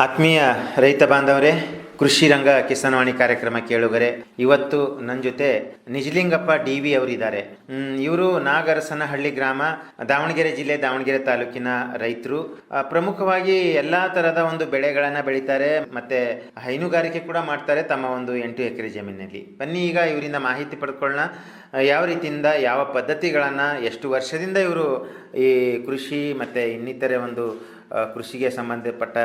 ಆತ್ಮೀಯ ರೈತ ಬಾಂಧವರೇ, ಕೃಷಿ ರಂಗ ಕಿಸಾನವಾಣಿ ಕಾರ್ಯಕ್ರಮ ಕೇಳುಗರೆ, ಇವತ್ತು ನನ್ನ ಜೊತೆ ನಿಜಲಿಂಗಪ್ಪ ಡಿ ವಿ ಅವರಿದ್ದಾರೆ ಇವರು ನಾಗರಸನಹಳ್ಳಿ ಗ್ರಾಮ, ದಾವಣಗೆರೆ ಜಿಲ್ಲೆ, ದಾವಣಗೆರೆ ತಾಲೂಕಿನ ರೈತರು. ಪ್ರಮುಖವಾಗಿ ಎಲ್ಲ ಥರದ ಒಂದು ಬೆಳೆಗಳನ್ನು ಬೆಳೀತಾರೆ, ಮತ್ತೆ ಹೈನುಗಾರಿಕೆ ಕೂಡ ಮಾಡ್ತಾರೆ ತಮ್ಮ ಒಂದು ಎಂಟು ಎಕರೆ ಜಮೀನಿನಲ್ಲಿ ಬನ್ನಿ ಈಗ ಇವರಿಂದ ಮಾಹಿತಿ ಪಡ್ಕೊಳ್ಳೋಣ ಯಾವ ರೀತಿಯಿಂದ, ಯಾವ ಪದ್ಧತಿಗಳನ್ನು, ಎಷ್ಟು ವರ್ಷದಿಂದ ಇವರು ಈ ಕೃಷಿ ಮತ್ತು ಇನ್ನಿತರೆ ಒಂದು ಕೃಷಿಗೆ ಸಂಬಂಧಪಟ್ಟ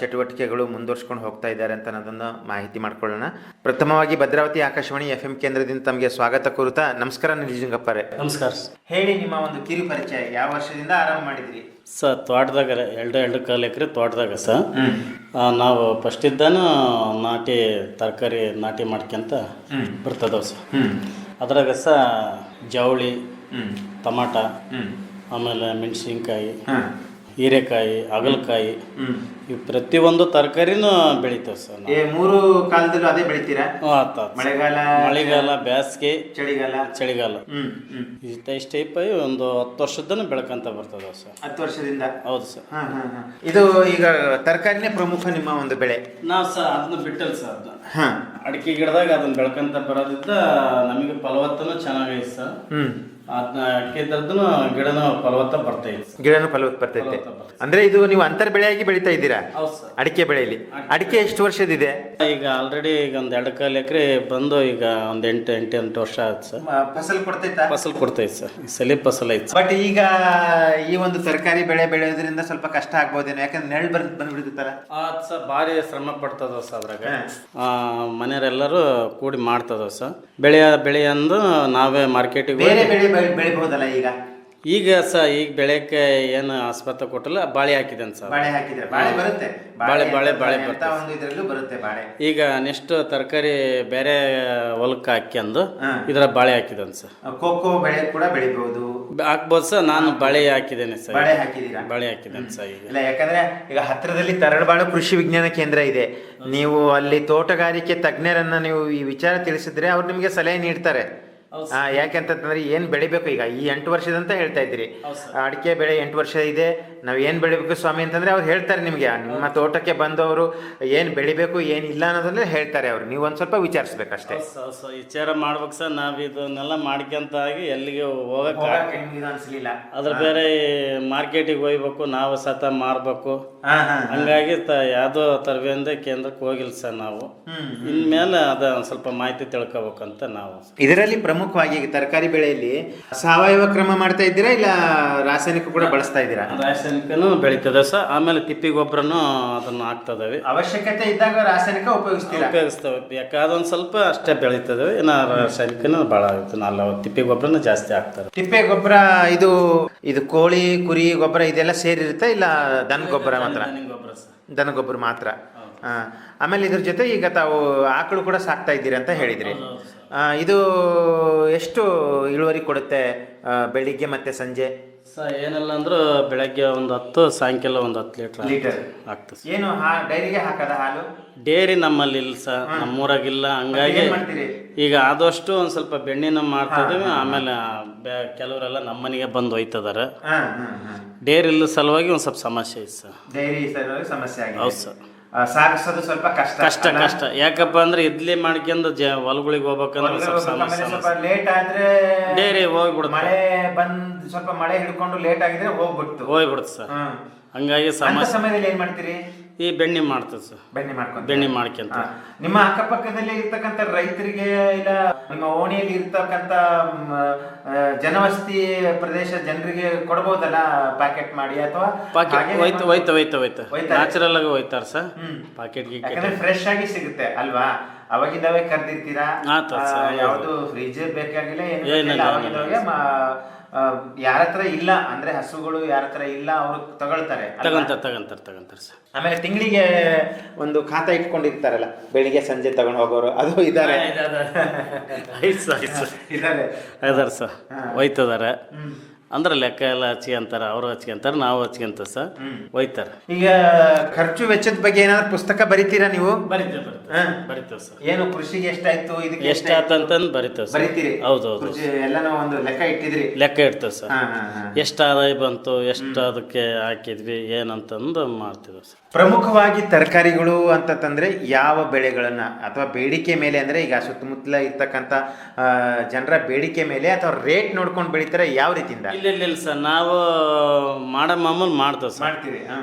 ಚಟುವಟಿಕೆಗಳು ಮುಂದುವರ್ಸ್ಕೊಂಡು ಹೋಗ್ತಾ ಇದ್ದಾರೆ ಅಂತ ಅನ್ನೋದನ್ನು ಮಾಹಿತಿ ಮಾಡ್ಕೊಳ್ಳೋಣ. ಪ್ರಥಮವಾಗಿ ಭದ್ರಾವತಿ ಆಕಾಶವಾಣಿ ಎಫ್ ಎಂ ಕೇಂದ್ರದಿಂದ ತಮಗೆ ಸ್ವಾಗತ ಕೋರುತ್ತಾ ನಮಸ್ಕಾರ ನಿಜಲಿಂಗಪ್ಪರೇ ನಮಸ್ಕಾರ. ಹೇಳಿ ನಿಮ್ಮ ಒಂದು ಕಿರು ಪರಿಚಯ ಯಾವ ವರ್ಷದಿಂದ ಆರಂಭ ಮಾಡಿದ್ರಿ? ಸರ್ ತೋಟದಾಗ ಎರಡು ಎರಡು ಕಾಲು ಎಕರೆ ತೋಟದಾಗ ಸರ್. ನಾವು ಫಸ್ಟ್ ಇದ್ದಾನು ನಾಟಿ ತರಕಾರಿ ನಾಟಿ ಮಾಡ್ಕೊಂತ ಬರ್ತದವ ಸರ್. ಅದ್ರಾಗ ಸ ಜವಳಿ ಟಮಾಟ ಆಮೇಲೆ ಮೆಣಸಿನ್ಕಾಯಿ ಹೀರೆಕಾಯಿ ಹಾಗಲಕಾಯಿ ಈ ಪ್ರತಿಯೊಂದು ತರಕಾರಿನೂ ಬೆಳಿತೇವೆ ಸರ್ ನಾವು. ಏ ಮೂರು ಕಾಲದಲ್ಲೂ ಅದೇ ಬೆಳಿತೀರಾ? ಹ್ಞೂ ಆತ ಆತ. ಮಳೆಗಾಲ ಮಳೆಗಾಲ ಬೇಸಿಗೆ ಚಳಿಗಾಲ? ಚಳಿಗಾಲ. ಹ್ಮ್ ಹ್ಮ್. ಇಷ್ಟ ಇಷ್ಟ ಟೈಪ್ ಒಂದು ಹತ್ತು ವರ್ಷದನ್ನು ಬೆಳ್ಕೊಂತ ಬರ್ತದೆ ಸರ್. ಹತ್ತು ವರ್ಷದಿಂದ? ಹೌದು ಸರ್. ಹಾ ಹಾ ಹಾ. ಇದು ಈಗ ತರಕಾರಿನೇ ಪ್ರಮುಖ ನಿಮ್ಮ ಒಂದು ಬೆಳೆ? ನಾವು ಸರ್ ಅದನ್ನ ಬಿಟ್ಟಲ್ಲ ಸರ್ ಅದು ಹಾ. ಅಡಿಕೆ ಗಿಡದಾಗ ಅದನ್ನ ಬೆಳ್ಕಂತ ಬರೋದಿದ್ದ ನಮಗೆ ಫಲವತ್ತನು ಚೆನ್ನಾಗೈತೆ ಸರ್. ಹ್ಮ್. ಅದನ್ನ ಅಡಿಕೆ ಇದ್ದದ್ದು ಗಿಡನ ಫಲವತ್ತ ಬರ್ತೈತೆ ಗಿಡನ ಗಿಡನು ಫಲವತ್ತು ಬರ್ತೈತೆ. ಅಂದ್ರೆ ಇದು ನೀವು ಅಂತರ್ ಬೆಳೆಯಾಗಿ ಬೆಳಿತಾ ಇದ್ದೀರಾ? ಹೌದು ಸರ್. ಅಡಿಕೆ ಬೆಳೆಯಲ್ಲಿ. ಅಡಿಕೆ ಎಷ್ಟು ವರ್ಷದಿದೆ? ಈಗ ಆಲ್ರೆಡಿ ಈಗ ಒಂದು ಎರಡು ಕಾಲು ಎಕರೆ ಬಂದು ಈಗ ಒಂದು ಎಂಟು ಎಂಟು ಎಂಟು ವರ್ಷ ಆಯ್ತು ಸರ್. ಫಸಲ್ ಕೊಡ್ತೈತೆ? ಫಸಲ್ ಕೊಡ್ತೈತೆ ಸರ್. ಈ ಸಲಿ ಫಸಲ್ ಐತೆ ಬಟ್ ಈಗ ಈ ಒಂದು ತರಕಾರಿ ಬೆಳೆ ಬೆಳೆಯೋದ್ರಿಂದ ಸ್ವಲ್ಪ ಕಷ್ಟ ಆಗ್ಬೋದೇನೋ? ಯಾಕಂದ್ರೆ ನೆರಳು ಬಂದ್ ಬಂದ್ಬಿಡ್ತಾರ ಅದು ಸರ್ ಭಾರಿ ಶ್ರಮ ಪಡ್ತದ ಸರ್ ಅದ್ರಾಗ. ಮನೆಯವರೆಲ್ಲರೂ ಕೂಡಿ ಮಾಡ್ತದ ಸರ್. ಬೆಳೆಯ ಬೆಳೆಯಂದು ನಾವೇ ಮಾರ್ಕೆಟಿಗೆ ಬೇರೆ ಬೆಳೆ ಬೆಳೆ- ಬೆಳಿಬಹುದಲ್ಲ ಈಗ? ಈಗ ಸ ಈಗ ಬೆಳೆಕ್ಕೆ ಏನು ಆಸ್ಪತ್ರೆ ಕೊಟ್ಟಲ್ಲ ಬಾಳೆ ಹಾಕಿದನ್ ಸರ್. ಬಾಳೆ ಹಾಕಿದ್ರೆ ಬಾಳೆ ಬರುತ್ತೆ. ಬಾಳೆ ಬಾಳೆ ಬಾಳೆ ಅಂತ ಬರ್ತದೆ. ಒಂದು ಇದ್ರಲ್ಲೂ ಬರುತ್ತೆ ಬಾಳೆ. ಈಗ ನೆಕ್ಸ್ಟ್ ತರಕಾರಿ ಬೇರೆ ಹೊಲಕ್ಕೆ ಹಾಕ್ಯಂದು. ಇದರ ಬಾಳೆ ಹಾಕಿದನ್ ಸರ್. ಕೋಕೋ ಬೆಳೆ ಕೂಡ ಬೆಳಿಬಹುದು. ಹಾಕ್ಬೋದು ಸರ್ ನಾನು ಬಾಳೆ ಹಾಕಿದ್ದೇನೆ ಸರ್. ಬಾಳೆ ಹಾಕಿದ್ದೀರಾ? ಬಾಳೆ ಹಾಕಿದ್ದೇನೆ ಸರ್ ಈಗ. ಇಲ್ಲ ಯಾಕಂದ್ರೆ ಈಗ ಹತ್ತಿರದಲ್ಲಿ ತರಳಬಾಳು ಕೃಷಿ ವಿಜ್ಞಾನ ಕೇಂದ್ರ ಇದೆ. ನೀವು ಅಲ್ಲಿ ತೋಟಗಾರಿಕೆ ತಜ್ಞರನ್ನ ನೀವು ಈ ವಿಚಾರ ತಿಳಿಸಿದ್ರೆ ಅವ್ರು ನಿಮಗೆ ಸಲಹೆ ನೀಡ್ತಾರೆ. ಯಾಕೆಂತಂದ್ರೆ ಏನ್ ಬೆಳಿಬೇಕು ಈಗ? ಈ ಎಂಟು ವರ್ಷದಂತ ಹೇಳ್ತಾ ಇದ್ರಿ ಅಡಿಕೆ ಬೆಳೆ ಎಂಟು ವರ್ಷ ಇದೆ. ನಾವು ಏನ್ ಬೆಳಿಬೇಕು ಸ್ವಾಮಿ ಅಂತಂದ್ರೆ ಅವ್ರು ಹೇಳ್ತಾರೆ ನಿಮಗೆ. ನಿಮ್ಮ ತೋಟಕ್ಕೆ ಬಂದವರು ಏನ್ ಬೆಳಿಬೇಕು ಏನ್ ಇಲ್ಲ ಅನ್ನೋದನ್ನ ಹೇಳ್ತಾರೆ ಅವ್ರು. ನೀವು ಒಂದ್ ಸ್ವಲ್ಪ ವಿಚಾರಿಸ್ಬೇಕಷ್ಟೇ ವಿಚಾರ ಮಾಡ್ಬೇಕು ಸರ್. ನಾವು ಇದನ್ನೆಲ್ಲ ಮಾಡ್ಕೊಂತ ಆಗಿ ಎಲ್ಲಿಗೆ ಹೋಗಕ್ ಅನ್ಸಲಿಲ್ಲ. ಅದ್ರ ಬೇರೆ ಮಾರ್ಕೆಟಿಗೆ ಹೋಗ್ಬೇಕು ನಾವು ಸತ ಮಾರ್ಬೇಕು. ಹಂಗಾಗಿ ಯಾವುದೋ ತರಬೇತಿ ಕೇಂದ್ರಕ್ಕೆ ಹೋಗಿಲ್ಲ ಸರ್ ನಾವು. ಇನ್ಮೇಲೆ ಅದ ಒಂದ್ ಸ್ವಲ್ಪ ಮಾಹಿತಿ ತಿಳ್ಕೊಬೇಕಂತ ನಾವು. ಇದರಲ್ಲಿ ಪ್ರಮುಖವಾಗಿ ಈಗ ತರಕಾರಿ ಬೆಳೆಯಲ್ಲಿ ಸಾವಯವ ಕ್ರಮ ಮಾಡ್ತಾ ಇದ್ದೀರಾ ಇಲ್ಲ ರಾಸಾಯನಿಕ ಕೂಡ ಬಳಸ್ತಾ ಇದ್ದೀರಾ? ರಾಸಾಯನಿಕನೂ ಬೆಳೀತದೆ ಸರ್. ಆಮೇಲೆ ತಿಪ್ಪಿ ಗೊಬ್ಬರನು ಅದನ್ನು ಹಾಕ್ತದ ಅವಶ್ಯಕತೆ ಇದ್ದಾಗ ರಾಸಾಯನಿಕ ಉಪಯೋಗಿಸ್ತೀವಿ ಉಪಯೋಗಿಸ್ತೇವೆ. ಬೇಕಾದ ಒಂದು ಸ್ವಲ್ಪ ಅಷ್ಟೇ ಬೆಳೀತದೆ. ಇನ್ನು ರಾಸಾಯನಿಕನೂ ಭಾಳ ಆಗುತ್ತೆ ನಾಲ್ ತಿಪ್ಪಿ ಗೊಬ್ಬರನ ಜಾಸ್ತಿ ಹಾಕ್ತಾರೆ. ತಿಪ್ಪೆ ಗೊಬ್ಬರ ಇದು ಇದು ಕೋಳಿ ಕುರಿ ಗೊಬ್ಬರ ಇದೆಲ್ಲ ಸೇರಿರುತ್ತೆ ಇಲ್ಲ ದನ ಗೊಬ್ಬರ ಮಾತ್ರ? ಗೊಬ್ಬರ ಸರ್. ದನ ಗೊಬ್ಬರ ಮಾತ್ರ. ಆಮೇಲೆ ಇದ್ರ ಜೊತೆ ಈಗ ತಾವು ಆಕಳು ಕೂಡ ಸಾಕ್ತಾ ಇದ್ದೀರಿ ಅಂತ ಹೇಳಿದ್ರಿ. ಇದು ಎಷ್ಟು ಇಳುವರಿ ಕೊಡುತ್ತೆ ಬೆಳಿಗ್ಗೆ ಮತ್ತೆ ಸಂಜೆ? ಸರ್ ಏನಿಲ್ಲ ಅಂದ್ರೆ ಬೆಳಗ್ಗೆ ಒಂದು ಹತ್ತು ಸಾಯಂಕಾಲ ಒಂದು ಹತ್ತು ಲೀಟ್ರ್ ಲೀಟರ್. ಆಗ್ತದೆ ಸರ್. ಏನು ಹಾ ಡೈರಿಗೆ ಹಾಕದ ಹಾಲು? ಡೇರಿ ನಮ್ಮಲ್ಲಿ ಇಲ್ಲ ಸರ್. ನಮ್ಮೂರಾಗಿಲ್ಲ. ಹಂಗಾಗಿ ಏನ್ ಮಾಡ್ತೀರಿ? ಈಗ ಆದಷ್ಟು ಒಂದು ಸ್ವಲ್ಪ ಬೆಣ್ಣೆನ ಮಾಡ್ತಾ ಇದೀವಿ ಆಮೇಲೆ ಬೆ- ಕೆಲವರೆಲ್ಲ ನಮ್ಮ ಮನೆಗೆ ಬಂದು ಹೋಯ್ತದಾರ ಹಾ ಹಾ ಹಾ. ಡೇರಿ ಇಲ್ಲ ಸಲುವಾಗಿ ಒಂದು ಸ್ವಲ್ಪ ಸಮಸ್ಯೆ ಐತೆ ಸರ್. ಡೈರಿ ಸಮಸ್ಯೆ ಆಗಿದೆ. ಹೌದು ಸರ್. ಸಾಗಿಸೋದು ಸ್ವಲ್ಪ ಕಷ್ಟ. ಕಷ್ಟ ಕಷ್ಟ. ಯಾಕಪ್ಪ ಅಂದ್ರೆ ಇದ್ಲಿ ಮಾಡ್ಕೊಂಡು ಜ ಹೊಲಗಳಿಗೆ ಹೋಗ್ಬೇಕಂದ್ರೆ ಸ್ವಲ್ಪ ಸಮಸ್ಯೆ ಸ್ವಲ್ಪ ಲೇಟ್ ಆದ್ರೆ ಡೇರಿ ಹೋಗ್ಬಿಡುತ್ತೆ. ಮಳೆ ಬಂದ್ ಸ್ವಲ್ಪ ಮಳೆ ಹಿಡ್ಕೊಂಡು ಲೇಟ್ ಆಗಿದ್ರೆ ಹೋಗ್ಬಿಡ್ತು. ಹೋಗ್ಬಿಡುತ್ತೆ ಸರ್. ಹಂಗಾಗಿ ಸಮಸ್ಯೆ ಸಮಯದಲ್ಲಿ ಏನ್ ಮಾಡ್ತೀರಿ? ಈ ಬೆಣ್ಣೆ ಮಾಡ್ತದೆ ಸರ್. ಬೆಣ್ಣೆ ಮಾಡ್ಕೊಂಡು ಬೆಣ್ಣೆ ಮಾಡ್ಕೊಂತ. ನಿಮ್ಮ ಅಕ್ಕಪಕ್ಕದಲ್ಲಿ ಇರ್ತಕ್ಕಂಥ ರೈತರಿಗೆ ಇಲ್ಲ ನಿಮ್ಮ ಓಣಿಯಲ್ಲಿ ಇರ್ತಕ್ಕಂಥ ಜನವಸ್ತಿ ಪ್ರದೇಶ ಜನರಿಗೆ ಕೊಡ್ಬೋದಲ್ಲ ಪ್ಯಾಕೆಟ್ ಮಾಡಿ ಅಥವಾ ಹೋಯ್ತು ಹೋಯ್ತು ಹೋಯ್ತು ಹೋಯ್ತು. ನ್ಯಾಚುರಲ್ ಆಗಿ ಹೋಯ್ತಾರೆ ಸರ್. ಪ್ಯಾಕೆಟ್ ಯಾಕಂದ್ರೆ ಫ್ರೆಶ್ ಆಗಿ ಸಿಗುತ್ತೆ ಅಲ್ವಾ? ಅವಾಗಿದ್ದಾವೆ ಕರ್ದಿರ್ತೀರಾ? ಯಾವುದು ಫ್ರಿಜ್ ಬೇಕಾಗಿಲ್ಲ ಏನು ಏನಿಲ್ಲ, ಯಾರ ಹತ್ರ ಇಲ್ಲ ಅಂದ್ರೆ ಹಸುಗಳು ಯಾರ ಹತ್ರ ಇಲ್ಲ ಅವರು ತಗೊಳ್ತಾರೆ ತಗೊಂತಾರೆ ತಗೊಂತಾರೆ ತಗಂತಾರೆ ಸರ್. ಆಮೇಲೆ ತಿಂಗಳಿಗೆ ಒಂದು ಖಾತಾ ಇಟ್ಕೊಂಡಿರ್ತಾರಲ್ಲ ಬೆಳಿಗ್ಗೆ ಸಂಜೆ ತಗೊಂಡು ಹೋಗೋರು ಅದು ಇದಾರೆ. ಸರ್ ಇದಾರೆ. ಸರ್. ಹೋಯ್ತದಾರೆ. ಅಂದ್ರೆ ಲೆಕ್ಕ ಎಲ್ಲ ಹಚ್ಕೊಂತಾರ ಅವರು ಹಚ್ಕೊಂತಾರ ನಾವು ಹಚ್ಕೊಂತ ಸರ್. ಒಯ್ತಾರ. ಈಗ ಖರ್ಚು ವೆಚ್ಚದ ಬಗ್ಗೆ ಏನಾದ್ರು ಪುಸ್ತಕ ಬರಿತೀರಾ ನೀವು? ಬರಿತೇವೆ ಹಾ. ಬರಿತೇವೆ ಬರಿತೇವೆ ಸರ್. ಏನು ಕೃಷಿಗೆ ಎಷ್ಟಾಯ್ತು? ಇದಕ್ಕೆ ಎಷ್ಟು ಆತಂತಂದು ಬರಿತೇವೆ ಸರ್. ಬರಿತೀರಿ? ಹೌದು ಹೌದು ಕೃಷಿ ಎಲ್ಲಾನು ಒಂದು ಲೆಕ್ಕ ಇಟ್ಟಿದ್ರಿ? ಲೆಕ್ಕ ಇಡ್ತೇವೆ ಸರ್. ಎಷ್ಟು ಆದಾಯ ಬಂತು ಎಷ್ಟು ಅದಕ್ಕೆ ಹಾಕಿದ್ವಿ ಏನಂತಂದು ಮಾಡ್ತೀವಿ ಸರ್. ಪ್ರಮುಖವಾಗಿ ತರಕಾರಿಗಳು ಅಂತಂತಂದ್ರೆ ಯಾವ ಬೆಳೆಗಳನ್ನ? ಅಥವಾ ಬೇಡಿಕೆ ಮೇಲೆ ಅಂದ್ರೆ ಈಗ ಸುತ್ತಮುತ್ತಲ ಇರ್ತಕ್ಕಂಥ ಜನರ ಬೇಡಿಕೆ ಮೇಲೆ ಅಥವಾ ರೇಟ್ ನೋಡ್ಕೊಂಡು ಬೆಳಿತಾರೆ ಯಾವ ರೀತಿಯಿಂದ? ಇಲ್ಲ ಇಲ್ಲ ಇಲ್ಲ ಸರ್. ನಾವು ಮಾಡೋ ಮಾಮೂಲು ಮಾಡ್ತೇವೆ ಸರ್. ಮಾಡ್ತೀರಿ ಹಾ.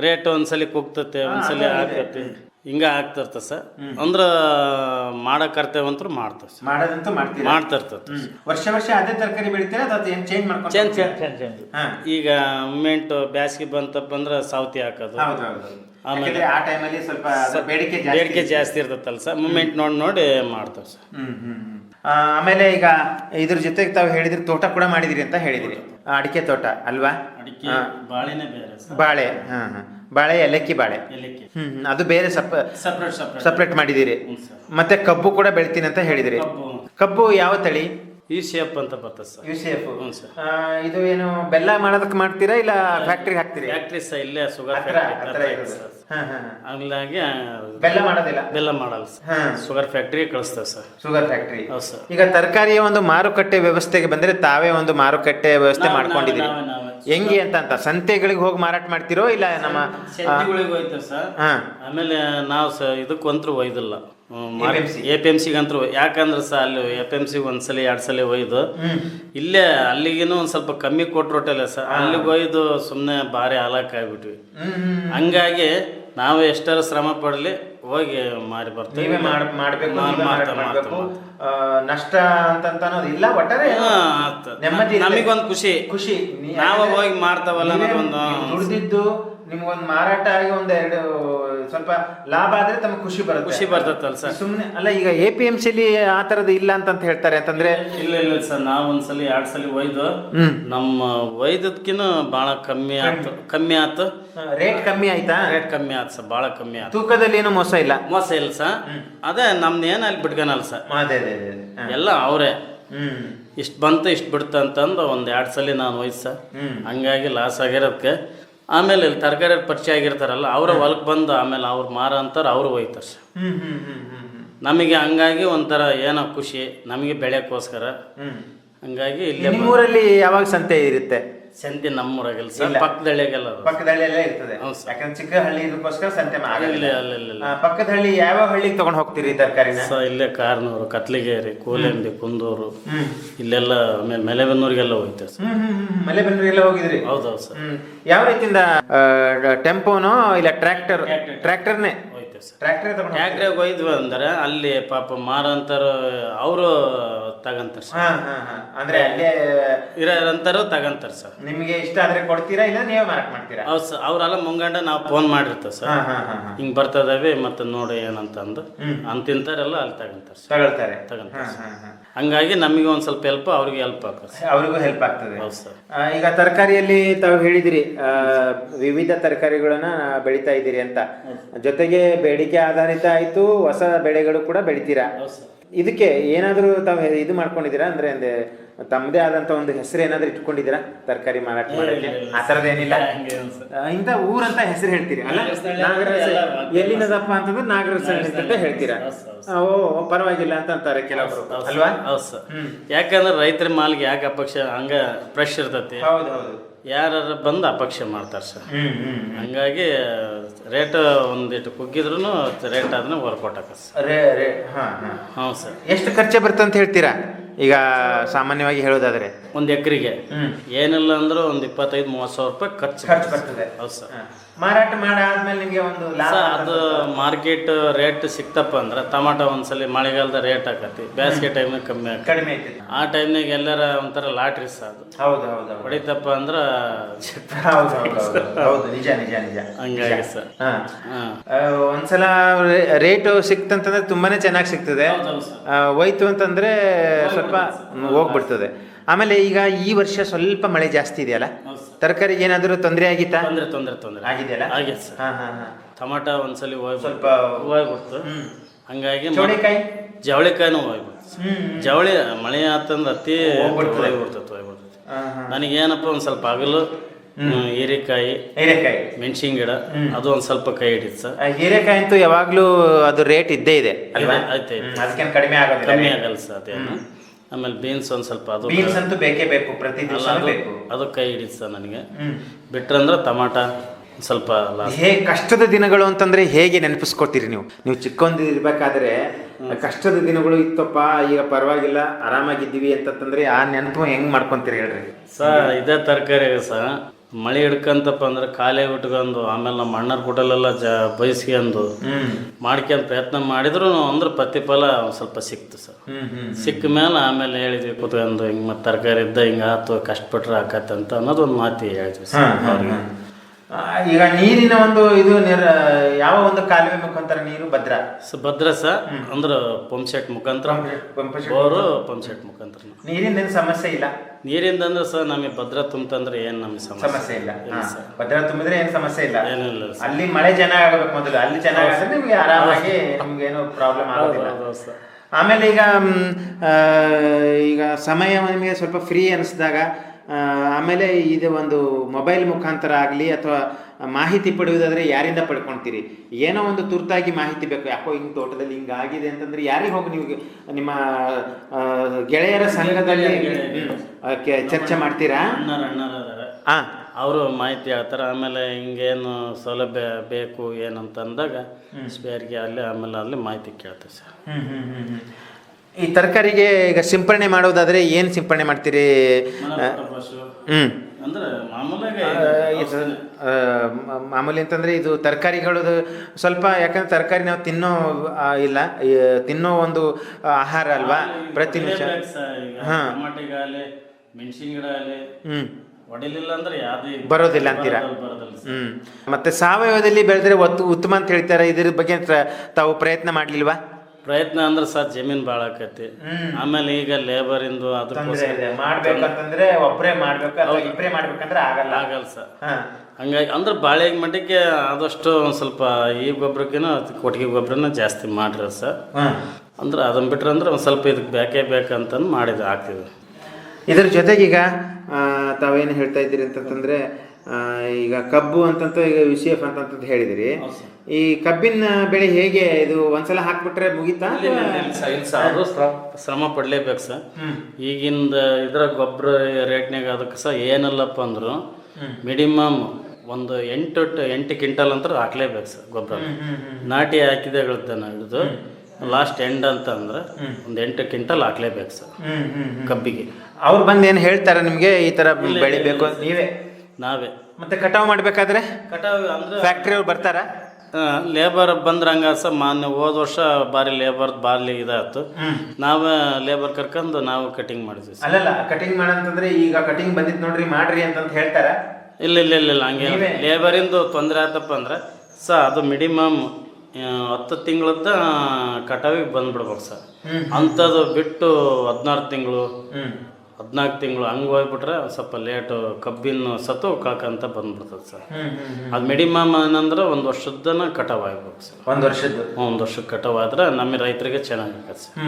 ರೇಟ್ ಒಂದ್ಸಲಿ ಕುಗ್ತತೆ ಒಂದ್ಸಲಿ ಆಗ್ತತೆ. ಹಿಂಗ ಆಗ್ತಿರ್ತ ಸರ್. ಅಂದ್ರ ಮಾಡೋ ಅಂತ ಮಾಡ್ತೇವೆ ಸರ್. ಮಾಡೋದಂತೂ ಮಾಡ್ತೀರಾ. ವರ್ಷ ವರ್ಷ ಅದೇ ತರಕಾರಿ ಬೆಳಿತೀರಾ ಅಥವಾ ಏನು ಚೇಂಜ್ ಮಾಡ್ಕೊಂಡು ಚೇಂಜ್? ಚೇಂಜ್ ಚೇಂಜ್ ಹಾ. ಈಗ ಮೂಮೆಂಟ್ ಬ್ಯಾಸ್ಗೆ ಬಂತಪ್ಪ ಅಂದ್ರೆ ಸೌತಿ ಹಾಕೋದು. ಹೌದು ಹೌದು ಆಮೇಲೆ- ಆ ಟೈಮಲ್ಲಿ ಸ್ವಲ್ಪ ಬೇಡಿಕೆ ಜಾಸ್ತಿ ಬೇಡಿಕೆ ಜಾಸ್ತಿ ಇರ್ತೈತಲ್ಲ ಸರ್. ಮೂಮೆಂಟ್ ನೋಡಿ ನೋಡಿ ಮಾಡ್ತೇವೆ ಸರ್. ಹ್ಞೂ ಆಮೇಲೆ ಈಗ ಇದ್ರ ಜೊತೆಗೆ ತಾವು ಹೇಳಿದ್ರಿ ತೋಟ ಕೂಡ ಮಾಡಿದಿರಿ ಅಂತ ಹೇಳಿದಿರಿ. ಅಡಿಕೆ ತೋಟ ಅಲ್ವಾ? ಅಡಿಕೆ ಹಾ. ಬಾಳೆನೇ ಬೇರೆ ಬಾಳೆ ಹಾ ಹಾ. ಬಾಳೆ ಏಲಕ್ಕಿ ಬಾಳೆ. ಎಲೆಕ್ಕೆ ಹ್ಮ್. ಅದು ಬೇರೆ ಸಪ್ ಸಪ್ರೇಟ್ ಮಾಡಿದಿರಿ. ಮತ್ತೆ ಕಬ್ಬು ಕೂಡ ಬೆಳಿತೀನಿ ಅಂತ ಹೇಳಿದಿರಿ. ಕಬ್ಬು ಯಾವ ತಳಿ? ಈ ಶೇಪ್ ಅಂತ ಬರ್ತದೆ ಸರ್. ಯು ಸಿ ಎಫ್ ಹ್ಞೂ ಸರ್. ಇದು ಏನು ಬೆಲ್ಲ ಮಾಡೋದಕ್ಕೆ ಮಾಡ್ತೀರಾ ಇಲ್ಲ ಫ್ಯಾಕ್ಟ್ರಿಗೆ ಹಾಕ್ತೀರಿ? ಫ್ಯಾಕ್ಟ್ರಿ ಸರ್ ಇಲ್ಲೇ ಸುಗರ್ ಫ್ಯಾಕ್ಟ್ರಿ ಹಂಗಾಗಿ ಬೆಲ್ಲ ಮಾಡೋದಿಲ್ಲ? ಬೆಲ್ಲ ಮಾಡಲ್ಲ ಸರ್. ಹಾ. ಶುಗರ್ ಫ್ಯಾಕ್ಟ್ರಿಗೆ ಕಳಿಸ್ತೇವೆ ಸರ್. ಶುಗರ್ ಫ್ಯಾಕ್ಟ್ರಿ ಹೌದು ಸರ್. ಈಗ ತರಕಾರಿಯ ಒಂದು ಮಾರುಕಟ್ಟೆ ವ್ಯವಸ್ಥೆಗೆ ಬಂದ್ರೆ ತಾವೇ ಒಂದು ಮಾರುಕಟ್ಟೆ ವ್ಯವಸ್ಥೆ ಮಾಡ್ಕೊಂಡಿದ್ದೀವಿ. ಹೆಂಗೆ ಅಂತ ಅಂತ? ಸಂತೆಗಳಿಗೆ ಹೋಗಿ ಮಾರಾಟ ಮಾಡ್ತಿರೋ ಇಲ್ಲ ನಮ್ಮ ಹೋಯ್ತೇವೆ ಸರ್. ಆಮೇಲೆ ನಾವು ಸ ಇದಕ್ಕಂತೂ ಒಯ್ದಿಲ್ಲ. ಎ ಪಿ ಎಂ ಸಿಗಂತೂ ಯಾಕಂದ್ರೆ ಸಹ ಅಲ್ಲಿ ಎ ಪಿ ಎಂ ಸಿಗೆ ಒಂದ್ಸಲಿ ಎರಡು ಸಲ ಒಯ್ದು ಇಲ್ಲೇ ಅಲ್ಲಿಗೇನು ಒಂದು ಸ್ವಲ್ಪ ಕಮ್ಮಿ ಕೊಟ್ರೊಟ್ಟಲ್ಲ ಸರ್. ಅಲ್ಲಿಗೆ ಒಯ್ದು ಸುಮ್ಮನೆ ಭಾರಿ ಹಾಲಾಕಾಗ್ಬಿಟ್ವಿ ಹಂಗಾಗಿ ನಾವು ಎಷ್ಟರ ಶ್ರಮ ಪಡಲಿ ಹೋಗಿ ಮಾರಿ ಬರ್ತೀವಿ. ಮಾಡ್ಬೇಕು ನಷ್ಟ ಅಂತ ಇಲ್ಲ ಒಟ್ಟಾರೆ. ನಮಗೊಂದು ಖುಷಿ. ಖುಷಿ. ನಾವು ಹೋಗಿ ಮಾಡ್ತಾವಲ್ಲ ಒಂದು ಅನ್ನೋದೊಂದು ದುಡ್ದಿದ್ದು ನಿಮ್ಗೊಂದು ಮಾರಾಟ ಆಗಿ ಒಂದೆರಡು ಎರಡು ಸ್ವಲ್ಪ ಲಾಭ ಆದ್ರೆ ತಮಗೆ ಖುಷಿ ಬರುತ್ತೆ. ಖುಷಿ ಬರ್ತದಲ್ಲ ಸರ್. ಸುಮ್ಮನೆ ಅಲ್ಲ ಈಗ ಎ ಪಿ ಎಂ ಸಿಲಿ ಆ ತರದ್ದು ಇಲ್ಲ ಅಂತ ಹೇಳ್ತಾರೆ ಅಂತಂದ್ರೆ? ಇಲ್ಲ ಇಲ್ಲ ಸರ್ ನಾವು ಒಂದ್ಸಲಿ ಎರಡ್ ಸಲ ಒಯ್ದು ನಮ್ಮ ಒಯ್ದದ್ಕಿನ ಬಹಳ ಕಮ್ಮಿ ಆಯ್ತು ಕಮ್ಮಿ ಆಯ್ತು ರೇಟ್ ಕಮ್ಮಿ ಆಯ್ತಾ? ರೇಟ್ ಕಮ್ಮಿ ಆಯ್ತು ಸರ್ ಬಹಳ ಕಮ್ಮಿ ಆಯ್ತು ತೂಕದಲ್ಲಿ ಏನು ಮೋಸ ಇಲ್ಲ? ಮೋಸ ಇಲ್ಲ ಸರ್. ಅದೇ ನಮ್ದು ಏನು ಅಲ್ಲಿ ಬಿಟ್ಕನಲ್ಲ ಸರ್. ಅದೇ ಅದೇ. ಎಲ್ಲ ಅವರೇ. ಹ್ಮ್. ಬಂತ ಇಷ್ಟು ಬಿಡ್ತು ಅಂತಂದು ಒಂದ್ ಎರಡು ಸಲ ನಾನು ಒಯ್ದು ಸರ್. ಹಂಗಾಗಿ ಲಾಸ್ ಆಗಿರೋದಕ್ಕೆ ಆಮೇಲೆ ಇಲ್ಲಿ ತರಕಾರಿ ಪರಿಚಯ ಆಗಿರ್ತಾರಲ್ಲ ಅವರ ಹೊಲಕ್ಕೆ ಬಂದು ಆಮೇಲೆ ಅವ್ರು ಮಾರ ಅಂತಾರೆ ಅವರು ಒಯ್ತಾರೆ ಸರ್. ನಮಗೆ ಹಂಗಾಗಿ ಒಂಥರ ಏನೋ ಖುಷಿ ನಮಗೆ ಬೆಳೆಯೋಕ್ಕೋಸ್ಕರ. ಹ್ಮ್. ಹಂಗಾಗಿ ಇಲ್ಲಿ ನಿಮ್ಮೂರಲ್ಲಿ ಯಾವಾಗ ಸಂತೆ ಇರುತ್ತೆ? ಸಂತಿ ನಮ್ಮೂರಾಗಲ್ಲ ಸರ್ ಇಲ್ಲ. ಪಕ್ಕದಳ್ಳಿಗೆಲ್ಲ ಅದು. ಪಕ್ಕದಲ್ಲೆಲ್ಲ ಇರ್ತದೆ. ಹೌದು ಸರ್. ಯಾಕಂದ್ರೆ ಚಿಕ್ಕ ಹಳ್ಳಿ ಇದಕ್ಕೋಸ್ಕರ ಸಂತೆ ಮಾ- ಆಗಲ್ಲ. ಇಲ್ಲಿ ಅಲ್ಲಿ ಇಲ್ಲಿ ಆ, ಪಕ್ಕದ ಹಳ್ಳಿ ಯಾವ ಹಳ್ಳಿಗೆ ತಗೊಂಡ್ ಹೋಗ್ತೀರಿ ತರಕಾರಿ ಇಲ್ಲೇ ಕಾರ್ನೂರು ಕತ್ಲಿಗೇರಿ ಕೋಲಂಬಿ ಕುಂದೂರು. ಹ್ಮ್. ಇಲ್ಲೆಲ್ಲ ಆಮೇಲೆ ಮೆಲೆಬೆನ್ನೂರಿಗೆಲ್ಲ ಹೋಗ್ತೇವೆ ಸರ್. ಹ್ಮ್ ಹ್ಮ್ ಹ್ಮ್ ಎಲ್ಲ ಹೋಗಿದ್ರಿ? ಹೌದೌದು ಸರ್. ಹ್ಮ್. ಯಾವ ರೀತಿಯಿಂದ ಟೆಂಪೋನೋ ಇಲ್ಲ ಟ್ರ್ಯಾಕ್ಟರ್ ಟ್ರ್ಯಾಕ್ಟರ್ನೇ? ಹೋಯ್ತೇವೆ ಸರ್. ಟ್ರ್ಯಾಕ್ಟರ್ ತಗೊಂಡ್ ಟ್ಯಾಕ್ಟ್ರಾಗ ಒಯ್ದ್ವಿ ಅಂದ್ರೆ ಅಲ್ಲಿ ಪಾಪ ಮಾರಂತರ ಅವರು ತಗಂತಾರ ಸರ್. ಹಾ ಹಾ ಹಾ. ಅಂದ್ರೆ ಅಲ್ಲೇ ಇರೋರಂತಾರು ತಗಂತಾರ ಸರ್. ನಿಮಗೆ ಇಷ್ಟ ಆದ್ರೆ ಕೊಡ್ತೀರಾ ಇಲ್ಲ ನೀವೇ ಮಾರಾಟ ಮಾಡ್ತೀರಾ? ಹೌದು ಸರ್ ಅವರೆಲ್ಲ ಮುಂಗಂಡ ನಾವು ಫೋನ್ ಮಾಡಿರ್ತೇವೆ ಸರ್. ಹಾ ಹಾ ಹಾ ಹಾ. ಹಿಂಗೆ ಬರ್ತದವೆ ಮತ್ತೆ ನೋಡಿ ಏನಂತ ಅಂದು ಹ್ಮ್. ಅಂತಿಂತಾರೆಲ್ಲ ಅಲ್ಲಿ ತಗಂತಾರ ಸರ್. ತಗೊಳ್ತಾರೆ. ತಗೊಂತಾರೆ ಹಾ ಹಾ ಹಾ. ಹಂಗಾಗಿ ನಮಗೆ ಒಂದು ಸ್ವಲ್ಪ ಹೆಲ್ಪ್ ಅವ್ರಿಗೆ ಹೆಲ್ಪ್ ಆಗ್ತದೆ ಸರ್. ಅವ್ರಿಗೂ ಹೆಲ್ಪ್ ಆಗ್ತದೆ. ಹೌದು ಸರ್. ಆ, ಈಗ ತರಕಾರಿಯಲ್ಲಿ ತಾವು ಹೇಳಿದಿರಿ ಆ, ವಿವಿಧ ತರಕಾರಿಗಳನ್ನ ಬೆಳಿತಾ ಇದ್ದೀರಿ ಅಂತ. ಜೊತೆಗೆ ಬೇಡಿಕೆ ಆಧಾರಿತ ಆಯಿತು ಹೊಸ ಬೆಳೆಗಳು ಕೂಡ ಬೆಳಿತೀರಾ? ಹೌದು ಸರ್. ಇದಕ್ಕೆ ಏನಾದರೂ ತಾವು ಇದು ಮಾಡ್ಕೊಂಡಿದ್ದೀರಾ? ಅಂದ್ರೆ ಅಂದ್ರೆ ತಮ್ಮದೇ ಆದಂತ ಒಂದು ಹೆಸರು ಏನಾದ್ರು ಇಟ್ಕೊಂಡಿದ್ದೀರಾ? ತರಕಾರಿ ಮಾರಾಟ ಮಾಡಕ್ಕೆ? ಆ ತರದ ಏನಿಲ್ಲ? ಇಂತ ಇಂಥ ಊರಂತ ಹೆಸರು ಹೇಳ್ತೀರಿ. ಅಲ್ಲ ನಾಗರಾಜ ಎಲ್ಲಿನದಪ್ಪ ಅಂತಂದ್ರೆ ನಾಗರಾಜ ಅಂತ ಹೇಳ್ತೀರಾ. ಓ ಪರವಾಗಿಲ್ಲ ಅಂತ ಅಂತಾರೆ ಕೆಲವರು. ಅಲ್ವಾ? ಹೌದು ಸರ್ ಯಾಕಂದ್ರೆ ರೈತರ ಮಾಲ್ಗೆ ಯಾಕೆ ಅಪಕ್ಷ ಹಂಗ ಫ್ರೆಶ್ ಇರ್ತೈತಿ? ಹೌದು ಹೌದು. ಯಾರು ಬಂದು ಅಪಕ್ಷ ಮಾಡ್ತಾರೆ ಸರ್. ಹಂಗಾಗಿ ರೇಟ್ ಒಂದಿಟ್ಟು ಕುಗ್ಗಿದ್ರು ರೇಟ್ ಅದನ್ನ ವರ್ಕೌಟ್ ಆಗತ್ತೆ ಸರ್. ರೇ ರೇ ಹಾ ಹಾ. ಹ್ಞೂ ಸರ್. ಎಷ್ಟು ಖರ್ಚೆ ಬರುತ್ತೆ ಅಂತ ಹೇಳ್ತೀರಾ? ಈಗ ಸಾಮಾನ್ಯವಾಗಿ ಹೇಳೋದಾದ್ರೆ. ಒಂದು ಎಕರೆಗೆ. ಏನಿಲ್ಲ ಅಂದ್ರೆ ಒಂದು ಇಪ್ಪತ್ತೈದು ಮೂವತ್ತು ಸಾವಿರ ರೂಪಾಯಿ ಖರ್ಚು ಖರ್ಚು ಬರ್ತದೆ. ಹೌದು ಸರ್. ಮಾರಾಟ ಮಾಡಾದ್ಮೇಲೆ ನಿಮಗೆ ಒಂದು ಲಾಭ ಅದು ಮಾರ್ಕೆಟ್ ರೇಟ್ ಸಿಕ್ತಪ್ಪ ಅಂದ್ರೆ ಟಮಾಟೊ ಒಂದ್ಸಲಿ ಮಳೆಗಾಲದ ರೇಟ್ ಆಕತಿ ಬೇಸಿಗೆ ಟೈಮ್ನಾಗ ಕಮ್ಮಿ ಆಕತಿ. ಕಡಿಮೆ ಐತಿ ಆ ಟೈಮ್ನಾಗ ಎಲ್ಲರ ಒಂಥರ ಲಾಟ್ರಿ ಅದು. ಹೌದು ಹೌದು ಹೌದು. ಹೊಡಿತಪ್ಪ ಅಂದ್ರೆ ಹೌದು ಹೌದು ಹೌದು ಹೌದು. ನಿಜ ನಿಜ ನಿಜ. ಹಂಗಾಗಿ ಸರ್. ಹಾ. ಹಾಂ. ಆ, ಒಂದ್ಸಲ ರೇಟು ಸಿಕ್ತಂತಂದ್ರೆ ತುಂಬಾನೇ ಚೆನ್ನಾಗಿ ಸಿಗ್ತದೆ. ಆ, ಹೋಯ್ತು ಅಂತಂದ್ರೆ ಸ್ವಲ್ಪ ಹೋಗ್ಬಿಡ್ತದೆ. ಆಮೇಲೆ ಈಗ ಈ ವರ್ಷ ಸ್ವಲ್ಪ ಮಳೆ ಜಾಸ್ತಿ ಇದೆಯಲ್ಲ ತರಕಾರಿ ತರಕಾರಿಗೆ ಏನಾದರೂ ತೊಂದರೆ ಆಗಿತ್ತಾ? ತೊಂದರೆ ತೊಂದರೆ ತೊಂದರೆ. ಆಗಿದೆಯಲ್ಲ ಆಗಿದೆ ಸರ್. ಹಾಂ ಹಾಂ ಹಾಂ. ಟಮಾಟ ಒಂದ್ಸಲಿ ಹೋಗ್ಬಿಟ್ಟು ಸ್ವಲ್ಪ ಹೋಗ್ಬಿಡ್ತು. ಹಂಗಾಗಿ ಚೌಳಿಕಾಯಿ? ಜವಳಿಕಾಯಿನೂ ಹೋಗ್ಬಿಡ್ತು ಜವಳಿ ಮಳೆ ಆತಂದ್ರೆ ಅತಿ ಹೋಗ್ಬಿಡ್ತದೆ. ಹೋಗ್ಬಿಡ್ತೈತೆ ಹೋಗ್ಬಿಡ್ತೈತೆ ನನಗೇನಪ್ಪ ಒಂದು ಸ್ವಲ್ಪ ಹಗಲು ಹ್ಮ್, ಹೀರೆಕಾಯಿ ಹೀರೆಕಾಯಿ. ಮೆಣಸಿನ ಗಿಡ ಅದು ಒಂದು ಸ್ವಲ್ಪ ಕೈ ಹಿಡಿತು ಸರ್. ಹೀರೆಕಾಯಿ ಅಂತೂ ಯಾವಾಗಲೂ ಅದು ರೇಟ್ ಇದ್ದೇ ಇದೆ ಅಲ್ವಾ? ಅದಕ್ಕೇನು ಕಡಿಮೆ ಆಗೋದಿಲ್ಲ ಕಮ್ಮಿ ಆಗಲ್ಲ ಸರ್ ಅದೇನು. ಆಮೇಲೆ ಬೀನ್ಸ್ ಒಂದು ಸ್ವಲ್ಪ ಅದು ಬೀನ್ಸ್ ಅಂತೂ ಬೇಕೇ ಬೇಕು ಪ್ರತಿ ದಿವಸ ಅದು ಬೇಕು. ಅದು ಕೈ ಹಿಡಿತು ಸರ್ ನನಗೆ. ಬಿಟ್ರಂದ್ರೆ ಟಮಾಟ ಸ್ವಲ್ಪ ಲಾಸ್ ಹೇ ಕಷ್ಟದ ದಿನಗಳು ಅಂತಂದ್ರೆ ಹೇಗೆ ನೆನಪಿಸ್ಕೊತೀರಿ ನೀವು? ನೀವು ಚಿಕ್ಕೊಂದಿರ್ಬೇಕಾದ್ರೆ ಕಷ್ಟದ ದಿನಗಳು ಇತ್ತಪ್ಪ ಈಗ ಪರವಾಗಿಲ್ಲ ಆರಾಮಾಗಿದ್ದೀವಿ ಅಂತಂದ್ರೆ ಆ ನೆನಪು ಹೆಂಗ್ ಮಾಡ್ಕೊಂತೀರಿ ಹೇಳ್ರಿ? ಸರ್ ಇದೇ ತರಕಾರಿ ಸ ಮಳೆ ಹಿಡ್ಕಂತಪ್ಪ ಅಂದ್ರೆ ಕಾಲೇ ಬಿಟ್ಕೊಂಡು ಆಮೇಲೆ ನಮ್ಮ ಅಣ್ಣರ ಕೂಟಲೆಲ್ಲ ಜ ಬಯಸ್ಕೊಂಡು ಮಾಡ್ಕೊಂಡ್ ಪ್ರಯತ್ನ ಮಾಡಿದ್ರು ಅಂದ್ರೆ ಪ್ರತಿಫಲ ಒಂದ್ ಸ್ವಲ್ಪ ಸಿಕ್ತು ಸರ್. ಸಿಕ್ಕ ಮೇಲೆ ಆಮೇಲೆ ಹೇಳಿದ್ವಿ ಕೂತ್ಕೊಂಡು ಹಿಂಗೆ ಮತ್ತೆ ತರಕಾರಿ ಇದ್ದ ಹಿಂಗೆ ಆತು ಕಷ್ಟಪಟ್ರೆ ಆಕತ್ತಂತ ಅನ್ನೋದು ಒಂದು ಮಾತು ಹೇಳಿದ್ವಿ ಸರ್ ಅವ್ರಿಗೆ. ಈಗ ನೀರಿನ ಒಂದು ಇದು ನೀರ ಯಾವ ಒಂದು ಕಾಲುವೆ ಮುಖಾಂತರ ನೀರು ಭದ್ರ? ಸೊ ಭದ್ರ ಸ ಅಂದ್ರೆ ಪಂಪ್ ಸೆಟ್ ಮುಖಾಂತರ. Pump set bore pump set ಮುಖಾಂತರ. ನೀರಿಂದ ಏನು ಸಮಸ್ಯೆ ಇಲ್ಲ? ನೀರಿಂದ ಅಂದ್ರೆ ಸರ್ ನಮಗೆ ಭದ್ರ ತುಂಬ್ತಂದ್ರೆ ಏನು ನಮ್ಗೆ ಸಮಸ್ಯೆ? ಸಮಸ್ಯೆ ಇಲ್ಲ. ಇಲ್ಲ ಹಾ. ಸರ್? ಭದ್ರ ತುಂಬಿದ್ರೆ ಏನು ಸಮಸ್ಯೆ ಇಲ್ಲ? ಏನಿಲ್ಲ ಸರ್. ಅಲ್ಲಿ ಮಳೆ ಜನ ಆಗಬೇಕು ಮೊದಲು. ಅಲ್ಲಿ ಚೆನ್ನಾಗಾದ್ರೆ ನಿಮ್ಗೆ ಆರಾಮಾಗಿ ನಿಮ್ಗೆ ಏನು ಪ್ರಾಬ್ಲಮ್ ಆಗೋದಿಲ್ಲ. ಹೌದು ಸರ್. ಆಮೇಲೆ ಈಗ ಮ್, ಆ, ಈಗ ಸಮಯ ನಿಮಗೆ ಸ್ವಲ್ಪ ಫ್ರೀ ಅನಿಸಿದಾಗ ಆಮೇಲೆ ಇದು ಒಂದು ಮೊಬೈಲ್ ಮುಖಾಂತರ ಆಗಲಿ ಅಥವಾ ಮಾಹಿತಿ ಪಡೆಯುವುದಾದ್ರೆ ಯಾರಿಂದ ಪಡ್ಕೊಳ್ತೀರಿ ಏನೋ ಒಂದು ತುರ್ತಾಗಿ ಮಾಹಿತಿ ಬೇಕು ಯಾಕೋ ಹಿಂಗೆ ತೋಟದಲ್ಲಿ ಹಿಂಗೆ ಆಗಿದೆ ಅಂತಂದ್ರೆ ಯಾರಿಗೆ ಹೋಗಿ ನೀವು ನಿಮ್ಮ ಗೆಳೆಯರ ಸಂಘದಲ್ಲಿ ಚರ್ಚೆ ಮಾಡ್ತೀರಾ? ಹಾ ಅವರು ಮಾಹಿತಿ ಹೇಳ್ತಾರೆ ಆಮೇಲೆ ಹಿಂಗೇನು ಸೌಲಭ್ಯ ಬೇಕು ಏನಂತಂದಾಗ ಸ್ಪೇರ್ಗೆ ಅಲ್ಲಿ ಆಮೇಲೆ ಅಲ್ಲಿ ಮಾಹಿತಿ ಕೇಳ್ತಾರೆ ಸರ್. ಹ್ಮ್, ಹ್ಮ್, ಹ್ಮ್, ಹ್ಮ್. ಈ ತರಕಾರಿಗೆ ಈಗ ಸಿಂಪರಣೆ ಮಾಡೋದಾದ್ರೆ ಏನು ಸಿಂಪರಣೆ ಮಾಡ್ತೀರಿ? ಹ್ಞೂ ಅಂದ್ರೆ ಮಾಮೂಲಿ ಅಂತಂದ್ರೆ ಇದು ತರಕಾರಿಗಳು ಸ್ವಲ್ಪ ಯಾಕಂದ್ರೆ ತರಕಾರಿ ನಾವು ತಿನ್ನೋ ಇಲ್ಲ ತಿನ್ನೋ ಒಂದು ಆಹಾರ ಅಲ್ವಾ? ಪ್ರತಿ ನಿಮಿಷ. ಹಾ. ಟಮಾಟಿಗಾಗಲಿ ಮೆಣಸಿನ ಗಿಡ ಆಗಲಿ ಹ್ಮ್. ಹೊಡಿಲಿಲ್ಲ ಅಂದ್ರೆ ಯಾವ್ದು ಬರೋದಿಲ್ಲ ಅಂತೀರಾ? ಹ್ಮ್. ಮತ್ತೆ ಸಾವಯವದಲ್ಲಿ ಬೆಳೆದ್ರೆ ಉತ್ತಮ ಅಂತ ಹೇಳ್ತಾರೆ. ಇದ್ರ ಬಗ್ಗೆ ತ- ತಾವು ಪ್ರಯತ್ನ ಮಾಡ್ಲಿಲ್ವಾ? ಪ್ರಯತ್ನ ಅಂದ್ರೆ ಸರ್ ಜಮೀನ್ ಭಾಳ ಆಕತಿ. ಆಮೇಲೆ ಈಗ ಲೇಬರ್ ಇಂದು ಅದಕ್ಕೋಸ್ಕರ ಮಾಡ್ಬೇಕಂತಂದ್ರೆ ಒಬ್ಬರೇ ಮಾಡ್ಬೇಕು ಅಥವಾ ಮಾಡ್ಬೇಕಂದ್ರೆ ಆಗಲ್ಲ. ಆಗಲ್ಲ ಸರ್. ಹಾ. ಹಂಗಾಗಿ ಅಂದ್ರೆ ಬಾಳೆ ಮಟ್ಟಿಗೆ ಆದಷ್ಟು ಒಂದು ಸ್ವಲ್ಪ ಈ ಗೊಬ್ಬರಕ್ಕಿಂತ ಕೊಟ್ಟಿಗೆ ಗೊಬ್ಬರನ ಜಾಸ್ತಿ ಮಾಡ್ರಿ ಸರ್. ಹಾ. ಅಂದ್ರೆ ಅದನ್ನ ಬಿಟ್ರೆ ಅಂದ್ರೆ ಒಂದು ಸ್ವಲ್ಪ ಇದಕ್ಕೆ ಬೇಕೇ ಬೇಕಂತಂದು ಮಾಡಿದ ಹಾಕ್ತಿದ್ವಿ ಇದ್ರ ಜೊತೆಗೀಗ ಆ, ತಾವೇನು ಹೇಳ್ತಾ ಇದ್ದೀರಿ ಅಂತಂತಂದ್ರೆ ಆ, ಈಗ ಕಬ್ಬು ಅಂತಂತ ಈಗ ವಿಷಯ ಅಂತಂತ ಹೇಳಿದಿರಿ. ಈ ಕಬ್ಬಿನ ಬೆಳೆ ಹೇಗೆ? ಇದು ಒಂದ್ಸಲ ಹಾಕ್ಬಿಟ್ರೆ ಮುಗಿತಾ? ಅದು ಶ್ರಮ ಪಡ್ಲೇಬೇಕು ಸರ್. ಈಗಿಂದ ಇದ್ರ ಗೊಬ್ಬರ ರೇಟ್ನಾಗ ಅದಕ್ಕೆ ಸಹ ಏನಲ್ಲಪ್ಪ ಅಂದ್ರು ಮಿನಿಮಮ್ ಒಂದು ಎಂಟು ಟು ಎಂಟು ಕ್ವಿಂಟಲ್ ಅಂತ ಹಾಕ್ಲೇಬೇಕು ಸರ್ ಗೊಬ್ಬರ. ನಾಟಿ ಹಾಕಿದೆ ಹಿಡಿದು ಲಾಸ್ಟ್ ಎಂಡ್ ಅಂತ ಅಂದ್ರೆ ಒಂದು ಎಂಟು ಕ್ವಿಂಟಲ್ ಹಾಕ್ಲೇಬೇಕು ಸರ್ ಕಬ್ಬಿಗೆ. ಅವ್ರು ಬಂದು ಏನು ಹೇಳ್ತಾರೆ ನಿಮಗೆ? ಈ ಥರ ಬೆಳಿಬೇಕು ಅಂತ? ನೀವೇ. ನಾವೇ. ಮತ್ತೆ ಕಟಾವು ಮಾಡಬೇಕಾದ್ರೆ? ಕಟಾವು ಅಂದ್ರೆ ಫ್ಯಾಕ್ಟ್ರಿ ಅವ್ರು ಬರ್ತಾರ? ಲೇಬರ್ ಬಂದ್ರೆ ಹಂಗ ಸರ್ ಮಾನ್ಯ ಹೋದ ವರ್ಷ ಬಾರಿ ಲೇಬರ್ ಬಾರಿ ಇದಾಯ್ತು. ನಾವೇ ಲೇಬರ್ ಕರ್ಕೊಂಡು ನಾವು ಕಟಿಂಗ್ ಮಾಡಿದ್ವಿ ಸರ್. ಅಲ್ಲಲ್ಲ ಕಟಿಂಗ್ ಮಾಡಂತಂದ್ರೆ ಈಗ ಕಟಿಂಗ್ ಬಂದಿತ್ತು ನೋಡ್ರಿ ಮಾಡ್ರಿ ಅಂತಂತ ಹೇಳ್ತಾರ? ಇಲ್ಲ ಇಲ್ಲ ಇಲ್ಲ ಇಲ್ಲ ಹಂಗೆ ನೀವೇ? ಲೇಬರಿಂದು ತೊಂದರೆ ಆಯ್ತಪ್ಪ ಅಂದ್ರೆ ಸ ಅದು ಮಿನಿಮಮ್ ಹತ್ತು ತಿಂಗಳದ್ದ ಕಟಾವಿಗೆ ಬಂದ್ಬಿಡ್ಬೇಕು ಸರ್. ಅಂಥದ್ದು ಬಿಟ್ಟು ಹದಿನಾರು ತಿಂಗಳು. ಹ್ಮ್. ಹದಿನಾಲ್ಕು ತಿಂಗಳು ಹಂಗೆ ಹೋಗ್ಬಿಟ್ರೆ ಸ್ವಲ್ಪ ಲೇಟು ಕಬ್ಬಿನ ಸತ್ತು ಕಳ್ಕಂತ ಬಂದ್ಬಿಡ್ತದೆ ಸರ್. ಅದು ಮಿಡಿಮಮ್ ಏನಂದ್ರೆ ಒಂದು ವರ್ಷದನ ಕಟಾವ್ ಆಗ್ಬೇಕು ಸರ್. ಒಂದು ವರ್ಷದ್ದು. ಒಂದು ವರ್ಷಕ್ಕೆ ಕಟಾವ್ ಆದ್ರೆ ನಮ್ಮ ರೈತರಿಗೆ ಚೆನ್ನಾಗಿರ್ತದೆ ಸರ್.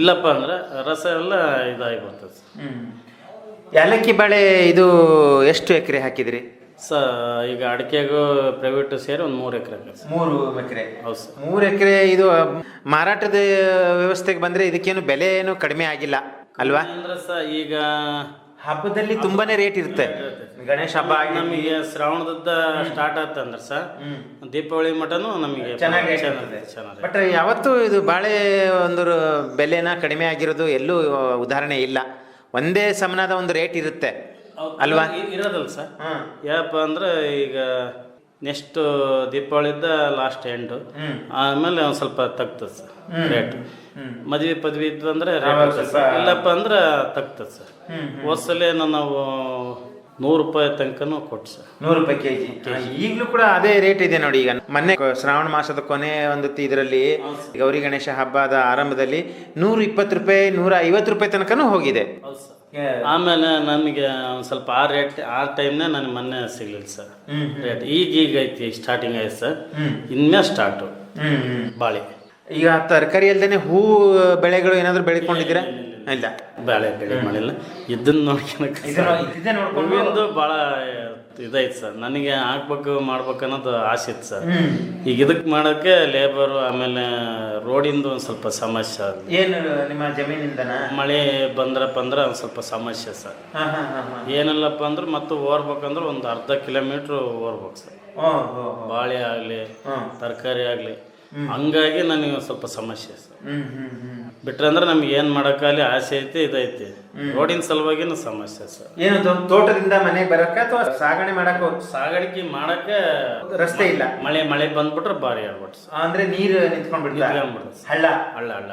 ಇಲ್ಲಪ್ಪ ಅಂದ್ರೆ ರಸ ಎಲ್ಲ ಇದಾಗಿ ಬರ್ತದೆ ಸರ್ ಏಲಕ್ಕಿ ಬಾಳೆ ಇದು ಎಷ್ಟು ಎಕರೆ ಹಾಕಿದ್ರಿ? ಸ ಈಗ ಅಡಿಕೆಗೂ ಪ್ರೈವೇಟ್ ಸೇರಿ ಒಂದು ಮೂರು ಎಕರೆ ಸರ್. ಮೂರು ಎಕರೆ. ಹೌದು ಸರ್. ಮೂರು ಎಕರೆ ಇದು ಮಾರಾಟದ ವ್ಯವಸ್ಥೆಗೆ ಬಂದರೆ ಇದಕ್ಕೇನು ಬೆಲೆ ಏನು ಕಡಿಮೆ ಆಗಿಲ್ಲ. ಅಲ್ವಾ? ಅಂದ್ರೆ ಸ ಈಗ ಹಬ್ಬದಲ್ಲಿ ತುಂಬಾನೇ ರೇಟ್ ಇರುತ್ತೆ. ಗಣೇಶ ಹಬ್ಬ ಆಗಿ ನಮಗೆ ಶ್ರಾವಣದ ಸ್ಟಾರ್ಟ್ ಆತಂದ್ರೆ ಸರ್ ದೀಪಾವಳಿ ಮಟನು ನಮಗೆ ಚೆನ್ನಾಗಿ ಬಟ್ ಯಾವತ್ತೂ ಇದು ಬಾಳೆ ಒಂದು ಬೆಲೆನ ಕಡಿಮೆ ಆಗಿರೋದು ಎಲ್ಲೂ ಉದಾಹರಣೆ ಇಲ್ಲ. ಒಂದೇ ಸಮನಾದ ಒಂದು ರೇಟ್ ಇರುತ್ತೆ. ಅಲ್ವಾ? ಇರೋದಲ್ಲ ಸರ್ ಯಾಪ ಯಾಕಪ್ಪ ಅಂದ್ರೆ ಈಗ ನೆಕ್ಸ್ಟ್ ದೀಪಾವಳಿದ ಲಾಸ್ಟ್ ಎಂಡು ಆಮೇಲೆ ಒಂದು ಸ್ವಲ್ಪ ತಗ್ತದೆ ಸರ್ ರೇಟ್. ಮದ್ವೆ ಪದವಿ ಇದ್ವು ಅಂದ್ರೆ ರೇಟ್ ಇರ್ತದೆ ಸರ್. ಇಲ್ಲಪ್ಪ ಅಂದ್ರೆ ತಗ್ತದೆ ಸರ್. ಹೋದ್ಸಲೇನು ನಾವು ನೂರು ರೂಪಾಯಿ ತನಕನೂ ಕೊಟ್ಟು ಸರ್. ನೂರು ರೂಪಾಯಿ ಕೆಜಿ ಈಗಲೂ ಕೂಡ ಅದೇ ರೇಟ್ ಇದೆ ನೋಡಿ ಈಗ. ಮೊನ್ನೆ ಕೊ- ಶ್ರಾವಣ ಮಾಸದ ಕೊನೆ ಒಂದು ಇದರಲ್ಲಿ ಗೌರಿ ಗಣೇಶ ಹಬ್ಬದ ಆರಂಭದಲ್ಲಿ ನೂರ ಇಪ್ಪತ್ತು ರೂಪಾಯಿ ನೂರ ಐವತ್ತು ರೂಪಾಯಿ ತನಕನೂ ಹೋಗಿದೆ. ಆಮೇಲೆ ನನಗೆ ಒಂದು ಸ್ವಲ್ಪ ಆ ರೇಟ್ ಆ ಟೈಮ್ನೇ ನನಗೆ ಮೊನ್ನೆ ಸಿಗ್ಲಿಲ್ಲ ಸರ್. ರೇಟ್. ಈಗ ಈಗ ಐತಿ ಸ್ಟಾರ್ಟಿಂಗ್ ಆಯ್ತು ಸರ್. ಇನ್ಮೇಲೆ ಸ್ಟಾರ್ಟು. ಬಾಳೆ. ಈಗ ತರಕಾರಿ ಅಲ್ದೇನೆ ಹೂ ಬೆಳೆಗಳು ಏನಾದ್ರು ಬೆಳ್ಕೊಂಡಿದ್ದೀರಾ? ಇಲ್ಲ ಬೆಳೆ ಬೆಳೆ ಮಾಡಿಲ್ಲ. ಇದನ್ನ ನೋಡ್ಕೊಳಕ್ಕೆ ನೋಡ್ಕೊಂಡು ಹೂವಿಂದು ಭಾಳ ಇದೈತೆ ಸರ್. ನನಗೆ ಹಾಕ್ಬೇಕು ಮಾಡ್ಬೇಕು ಅನ್ನೋದು ಆಸೆ ಇತ್ತು ಸರ್. ಈಗ ಇದಕ್ಕೆ ಮಾಡೋಕ್ಕೆ ಲೇಬರು ಆಮೇಲೆ ರೋಡಿಂದು ಒಂದು ಸ್ವಲ್ಪ ಸಮಸ್ಯೆ ಏನು ನಿಮ್ಮ ಜಮೀನಿಂದ ಮಳೆ ಬಂದ್ರಪ್ಪ ಅಂದ್ರೆ ಒಂದು ಸ್ವಲ್ಪ ಸಮಸ್ಯೆ ಸರ್. ಏನಲ್ಲಪ್ಪ ಅಂದ್ರೆ ಮತ್ತು ಓರ್ಬೇಕಂದ್ರೆ ಒಂದು ಅರ್ಧ ಕಿಲೋಮೀಟ್ರ್ ಓರ್ಬೇಕು ಸರ್. ಬಾಳೆ ಆಗಲಿ. ತರಕಾರಿ ಆಗಲಿ. ಹಂಗಾಗಿ ನನಗೆ ಸ್ವಲ್ಪ ಸಮಸ್ಯೆ ಸರ್. ಬಿಟ್ರೆ ಅಂದ್ರೆ ನಮ್ಗೆ ಏನು ಮಾಡೋಕ್ಕಾಗಲಿ ಆಸೆ ಐತಿ ಇದೈತಿ. ರೋಡಿನ ಸಲುವಾಗಿನ ಸಮಸ್ಯೆ ಸರ್. ಏನು ತೋಟದಿಂದ ಮನೆಗೆ ಬರಕ ಅಥವಾ ಸಾಗಣೆ ಮಾಡಕ್ಕ ಸಾಗಾಣಿಕೆ ಮಾಡಕ್ಕೆ ರಸ್ತೆ ಇಲ್ಲ. ಮಳೆ ಮಳೆ ಬಂದ್ಬಿಟ್ರೆ ಭಾರಿ ಆಗ್ಬಿಟ್ಟು ಅಂದ್ರೆ ನೀರು ನಿಂತ್ಕೊಂಡ್ ಬಿಡ್ತಾ ನಿಂತ್ಕೊಂಡ್ಬಿಡುತ್ತೆ ಹಳ್ಳ? ಹಳ್ಳ ಹಳ್ಳ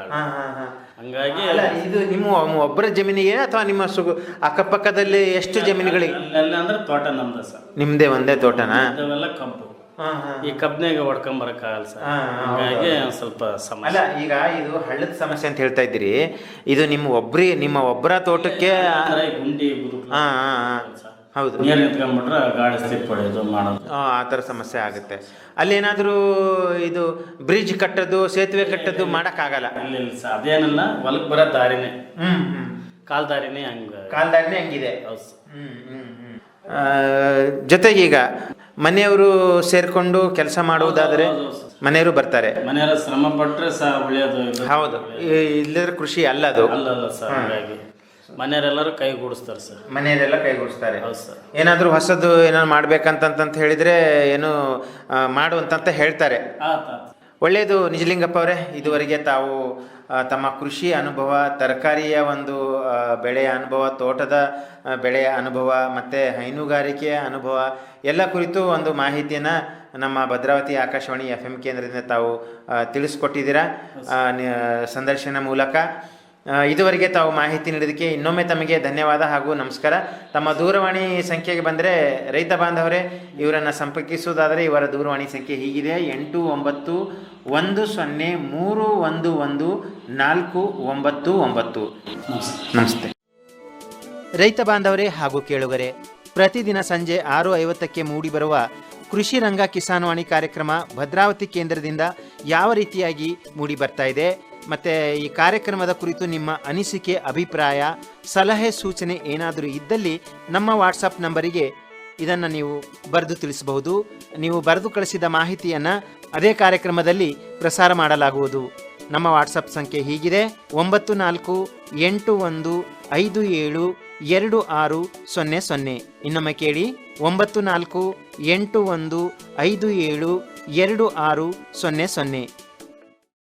ಹಂಗಾಗಿ ಅಲ್ಲ ಇದು ನಿಮ್ಮ ಒಬ್ಬರ ಜಮೀನಿಗೆ ಅಥವಾ ನಿಮ್ಮ ಸುಗು ಅಕ್ಕಪಕ್ಕದಲ್ಲಿ ಎಷ್ಟು ಜಮೀನುಗಳಿಗೆ? ಅಂದ್ರೆ ತೋಟ ನಮ್ದು ಸರ್. ನಿಮ್ದೇ ಒಂದೇ ತೋಟನಾ? ಕಂಪು. ಕಬ್ಬು ಈ ಕಬ್ನಾಗ ಹೊಡ್ಕೊಂಬರಕ್ಕಾಗಲ್ಲ ಸರ್. ಹಂಗಾಗಿ ಸ್ವಲ್ಪ ಸಮಸ್ಯೆ. ಅಲ್ಲ ಈಗ ಇದು ಹಳ್ಳದ ಸಮಸ್ಯೆ ಅಂತ ಹೇಳ್ತಾ ಇದ್ದೀರಿ. ಇದು ನಿಮ್ಮ ಒಬ್ರಿ ನಿಮ್ಮ ಒಬ್ಬರ ತೋಟಕ್ಕೆ ಗುಂಡಿ ಹೌದು. ನೀರು ನಿಂತ್ಕೊಂಡ್ಬಿಟ್ರೆ ಗಾಡಿ ಸ್ಲಿಪ್ ಹೊಡೆಯೋದು ಮಾಡೋದು. ಆ ಥರ ಸಮಸ್ಯೆ ಆಗುತ್ತೆ. ಅಲ್ಲೇನಾದರೂ ಇದು ಬ್ರಿಡ್ಜ್ ಕಟ್ಟೋದು ಸೇತುವೆ ಕಟ್ಟೋದು ಮಾಡೋಕ್ಕಾಗಲ್ಲ? ಇಲ್ಲ ಇಲ್ಲ ಸರ್. ಅದೇನಲ್ಲ ಹೊಲಕ್ಕೆ ಬರೋ ದಾರಿನೇ. ಹ್ಞೂ ಹ್ಮ್. ಕಾಲ್ ದಾರಿನೇ ಹಂಗ ಕಾಲ್ದಾರಿನೇ ಹಂಗಿದೆ. ಹೌದು ಹ್ಞೂ ಹ್ಮ್ ಹ್ಮ್ ಹ್ಮ್. ಆ, ಜೊತೆಗೀಗ ಮನೆಯವರು ಸೇರ್ಕೊಂಡು ಕೆಲಸ ಮಾಡುವುದಾದರೆ ಮನೆಯವರು ಬರ್ತಾರೆ. ಶ್ರಮ ಪಟ್ಟರೆ ಸಹ ಹೌದು. ಇಲ್ಲದ್ರೆ ಕೃಷಿ ಅಲ್ಲ ಅದು ಸರ್ ಹಾಗಾಗಿ. ಮನೆಯವರೆಲ್ಲರೂ ಕೈಗೂಡಿಸ್ತಾರೆ ಸರ್. ಮನೆಯವರೆಲ್ಲ ಕೈಗೂಡಿಸ್ತಾರೆ ಹೌದು ಸರ್. ಏನಾದರೂ ಹೊಸದು ಏನಾದ್ರು ಮಾಡ್ಬೇಕಂತಂತ ಹೇಳಿದ್ರೆ ಏನು ಆ, ಮಾಡು ಅಂತಂತ ಹೇಳ್ತಾರೆ. ಆತ ಒಳ್ಳೆಯದು ನಿಜಲಿಂಗಪ್ಪ ಅವರೇ ಇದುವರೆಗೆ ತಾವು ತಮ್ಮ ಕೃಷಿ ಅನುಭವ, ತರಕಾರಿಯ ಒಂದು ಬೆಳೆಯ ಅನುಭವ, ತೋಟದ ಬೆಳೆಯ ಅನುಭವ, ಮತ್ತು ಹೈನುಗಾರಿಕೆಯ ಅನುಭವ, ಎಲ್ಲ ಕುರಿತು ಒಂದು ಮಾಹಿತಿಯನ್ನು ನಮ್ಮ ಭದ್ರಾವತಿ ಆಕಾಶವಾಣಿ ಎಫ್ ಎಂ ಕೇಂದ್ರದಿಂದ ತಾವು ತಿಳಿಸ್ಕೊಟ್ಟಿದ್ದೀರಾ ಸಂದರ್ಶನ ಮೂಲಕ. ಇದುವರೆಗೆ ತಾವು ಮಾಹಿತಿ ನೀಡಿದ್ದಕ್ಕೆ ಇನ್ನೊಮ್ಮೆ ತಮಗೆ ಧನ್ಯವಾದ ಹಾಗೂ ನಮಸ್ಕಾರ. ತಮ್ಮ ದೂರವಾಣಿ ಸಂಖ್ಯೆಗೆ ಬಂದರೆ ರೈತ ಬಾಂಧವರೇ, ಇವರನ್ನು ಸಂಪರ್ಕಿಸುವುದಾದರೆ ಇವರ ದೂರವಾಣಿ ಸಂಖ್ಯೆ ಹೀಗಿದೆ. ಎಂಟು ಒಂಬತ್ತು ಒಂದು ಸೊನ್ನೆ ಮೂರು ಒಂದು ಒಂದು ನಾಲ್ಕು ಒಂಬತ್ತು ಒಂಬತ್ತು. ನಮಸ್ತೆ. ರೈತ ಬಾಂಧವರೇ ಹಾಗೂ ಕೇಳುಗರೆ, ಪ್ರತಿದಿನ ಸಂಜೆ ಆರು ಐವತ್ತಕ್ಕೆ ಮೂಡಿಬರುವ ಕೃಷಿ ರಂಗ ಕಿಸಾನ್ವಾಣಿ ಕಾರ್ಯಕ್ರಮ ಭದ್ರಾವತಿ ಕೇಂದ್ರದಿಂದ ಯಾವ ರೀತಿಯಾಗಿ ಮೂಡಿ ಬರ್ತಾ ಇದೆ? ಮತ್ತು ಈ ಕಾರ್ಯಕ್ರಮದ ಕುರಿತು ನಿಮ್ಮ ಅನಿಸಿಕೆ, ಅಭಿಪ್ರಾಯ, ಸಲಹೆ, ಸೂಚನೆ ಏನಾದರೂ ಇದ್ದಲ್ಲಿ ನಮ್ಮ ವಾಟ್ಸಪ್ ನಂಬರಿಗೆ ಇದನ್ನು ನೀವು ಬರೆದು ತಿಳಿಸಬಹುದು. ನೀವು ಬರೆದು ಕಳಿಸಿದ ಮಾಹಿತಿಯನ್ನು ಅದೇ ಕಾರ್ಯಕ್ರಮದಲ್ಲಿ ಪ್ರಸಾರ ಮಾಡಲಾಗುವುದು. ನಮ್ಮ ವಾಟ್ಸಪ್ ಸಂಖ್ಯೆ ಹೀಗಿದೆ. ಒಂಬತ್ತು ನಾಲ್ಕು, ಎಂಟು ಒಂದು, ಐದು ಏಳು, ಎರಡು ಆರು, ಸೊನ್ನೆ ಸೊನ್ನೆ. ಇನ್ನೊಮ್ಮೆ ಕೇಳಿ. ಒಂಬತ್ತು ನಾಲ್ಕು, ಎಂಟು ಒಂದು, ಐದು ಏಳು, ಎರಡು ಆರು, ಸೊನ್ನೆ ಸೊನ್ನೆ.